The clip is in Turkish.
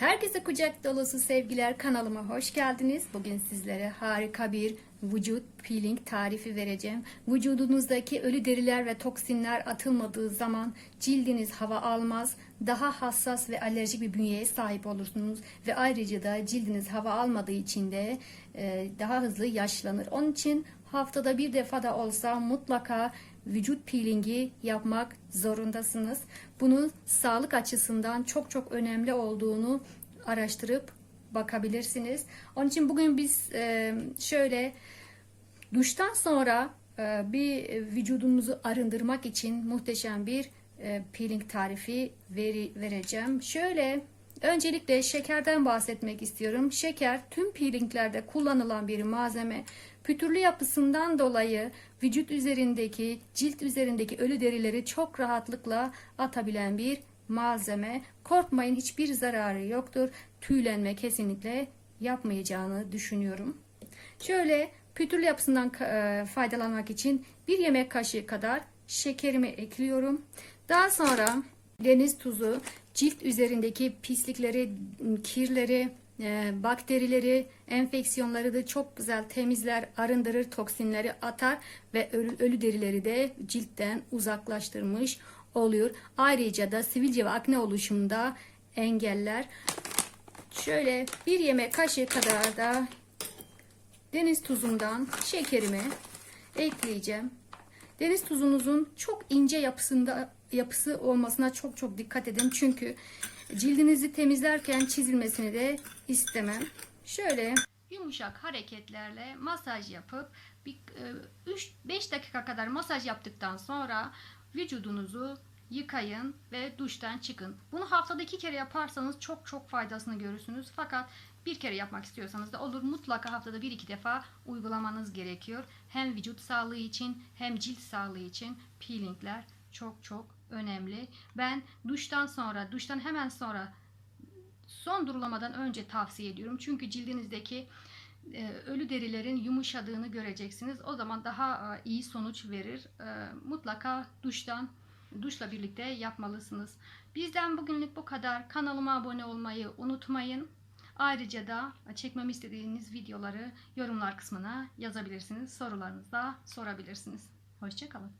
Herkese kucak dolusu sevgiler kanalıma hoş geldiniz. Bugün sizlere harika bir vücut peeling tarifi vereceğim. Vücudunuzdaki ölü deriler ve toksinler atılmadığı zaman cildiniz hava almaz, daha hassas ve alerjik bir bünyeye sahip olursunuz ve ayrıca da cildiniz hava almadığı için de e, daha hızlı yaşlanır. Onun için haftada bir defa da olsa mutlaka vücut peelingi yapmak zorundasınız. Bunu sağlık açısından çok çok önemli olduğunu araştırıp bakabilirsiniz. Onun için bugün biz e, şöyle duştan sonra e, bir vücudumuzu arındırmak için muhteşem bir e, peeling tarifi veri, vereceğim. Şöyle öncelikle şekerden bahsetmek istiyorum. Şeker tüm peelinglerde kullanılan bir malzeme. Pütürlü yapısından dolayı vücut üzerindeki, cilt üzerindeki ölü derileri çok rahatlıkla atabilen bir malzeme. Korkmayın hiçbir zararı yoktur. Tüylenme kesinlikle yapmayacağını düşünüyorum. Şöyle pütürlü yapısından e, faydalanmak için bir yemek kaşığı kadar şekerimi ekliyorum. Daha sonra deniz tuzu cilt üzerindeki pislikleri, kirleri, e, bakterileri, enfeksiyonları da çok güzel temizler, arındırır, toksinleri atar ve ölü, ölü derileri de ciltten uzaklaştırmış oluyor. Ayrıca da sivilce ve akne oluşumunda engeller. Şöyle bir yemek kaşığı kadar da deniz tuzundan şekerimi ekleyeceğim. Deniz tuzunuzun çok ince yapısında yapısı olmasına çok çok dikkat edin. Çünkü cildinizi temizlerken çizilmesini de istemem. Şöyle yumuşak hareketlerle masaj yapıp bir 3-5 dakika kadar masaj yaptıktan sonra vücudunuzu yıkayın ve duştan çıkın. Bunu haftada iki kere yaparsanız çok çok faydasını görürsünüz. Fakat bir kere yapmak istiyorsanız da olur mutlaka haftada bir iki defa uygulamanız gerekiyor. Hem vücut sağlığı için hem cilt sağlığı için peelingler çok çok önemli. Ben duştan sonra, duştan hemen sonra son durulamadan önce tavsiye ediyorum. Çünkü cildinizdeki e, ölü derilerin yumuşadığını göreceksiniz. O zaman daha e, iyi sonuç verir. E, mutlaka duştan duşla birlikte yapmalısınız. Bizden bugünlük bu kadar. Kanalıma abone olmayı unutmayın. Ayrıca da çekmemi istediğiniz videoları yorumlar kısmına yazabilirsiniz. Sorularınızı da sorabilirsiniz. Hoşçakalın.